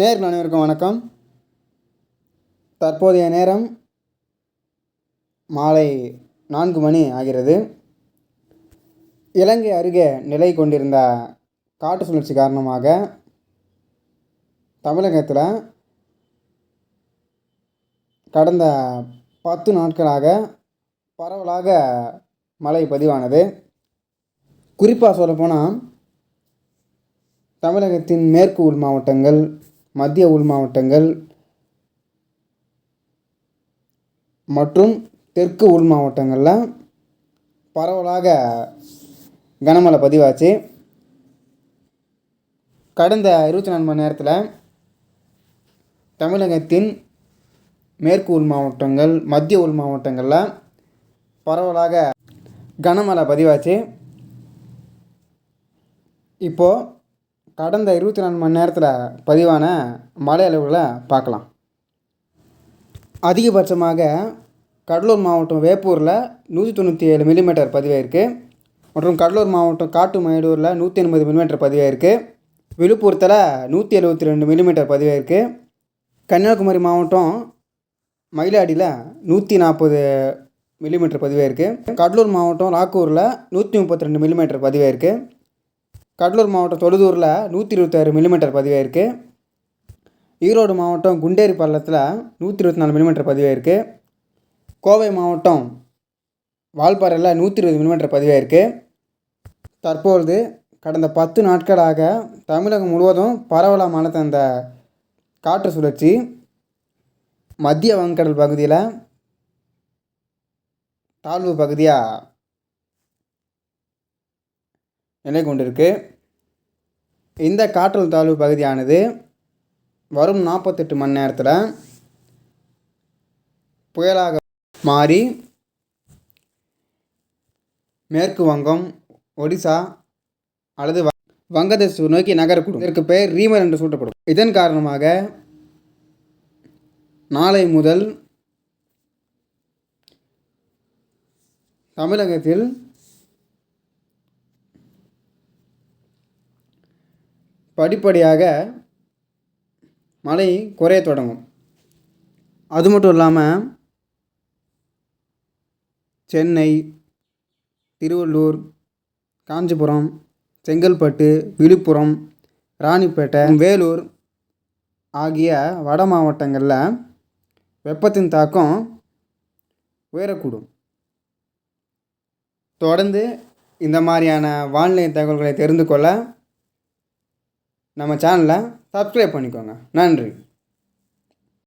நேர்கள் அனைவருக்கும் வணக்கம். தற்போதைய நேரம் மாலை நான்கு மணி ஆகிறது. இலங்கை அருகே நிலை கொண்டிருந்த காற்று சுழற்சி காரணமாக தமிழகத்தில் கடந்த பத்து நாட்களாக பரவலாக மழை பதிவானது. குறிப்பாக சொல்லப்போனால் தமிழகத்தின் மேற்கு உள் மாவட்டங்கள் மத்திய உள் மாவட்டங்கள் மற்றும் தெற்கு உள் மாவட்டங்களில் பரவலாக கனமழை பதிவாச்சு. கடந்த இருபத்தி நாலு மணி நேரத்தில் தமிழகத்தின் மேற்கு உள் மாவட்டங்கள் மத்திய உள் மாவட்டங்களில் பரவலாக கனமழை பதிவாச்சு. இப்போது கடந்த இருபத்தி நாலு மணி நேரத்தில் பதிவான மழை அளவுகளை பார்க்கலாம். அதிகபட்சமாக கடலூர் மாவட்டம் வேப்பூரில் நூற்றி தொண்ணூற்றி ஏழு மில்லிமீட்டர் பதிவாயிருக்கு. மற்றும் கடலூர் மாவட்டம் காட்டு மயிலூரில் நூற்றி எண்பது மில்லிமீட்டர் பதிவாயிருக்கு. விழுப்புரத்தில் நூற்றி எழுபத்தி ரெண்டு மில்லிமீட்டர் பதிவாயிருக்கு. கன்னியாகுமரி மாவட்டம் மயிலாடியில் நூற்றி நாற்பது மில்லிமீட்டர் பதிவாயிருக்கு. கடலூர் மாவட்டம் ராக்கூரில் நூற்றி முப்பத்தி ரெண்டு மில்லிமீட்டர் பதிவாயிருக்கு. கடலூர் மாவட்டம் தொழுதூரில் நூற்றி இருபத்தாறு மில்லிமீட்டர் பதிவாயிருக்கு. ஈரோடு மாவட்டம் குண்டேரி பள்ளத்தில் நூற்றி இருபத்தி நாலு மில்லிமீட்டர் பதிவாயிருக்கு. கோவை மாவட்டம் வால்பாறையில் நூற்றி இருபது மில்லிமீட்டர் பதிவாயிருக்கு. தற்பொழுது கடந்த பத்து நாட்களாக தமிழகம் முழுவதும் பரவலாக மழை தந்த காற்று சுழற்சி மத்திய வங்கக்கடல் பகுதியில் தாழ்வு பகுதியாக நிலை கொண்டிருக்கு. இந்த காற்றல் தாழ்வு பகுதியானது வரும் நாற்பத்தெட்டு மணி நேரத்தில் புயலாக மாறி மேற்கு வங்கம் ஒடிசா அல்லது வங்கதேச நோக்கி நகரக்கூடும். இதற்கு பெயர் ரீமர் என்று சூட்டப்படும். இதன் காரணமாக நாளை முதல் தமிழகத்தில் படிப்படியாக மழை குறைய தொடங்கும். அது மட்டும் இல்லாமல் சென்னை திருவள்ளூர் காஞ்சிபுரம் செங்கல்பட்டு விழுப்புரம் ராணிப்பேட்டை வேலூர் ஆகிய வட மாவட்டங்களில் வெப்பத்தின் தாக்கம் உயரக்கூடும். தொடர்ந்து இந்த மாதிரியான வானிலை தகவல்களை தெரிந்து கொள்ள நம்ம சேனலை சப்ஸ்கிரைப் பண்ணிக்கோங்க. நன்றி.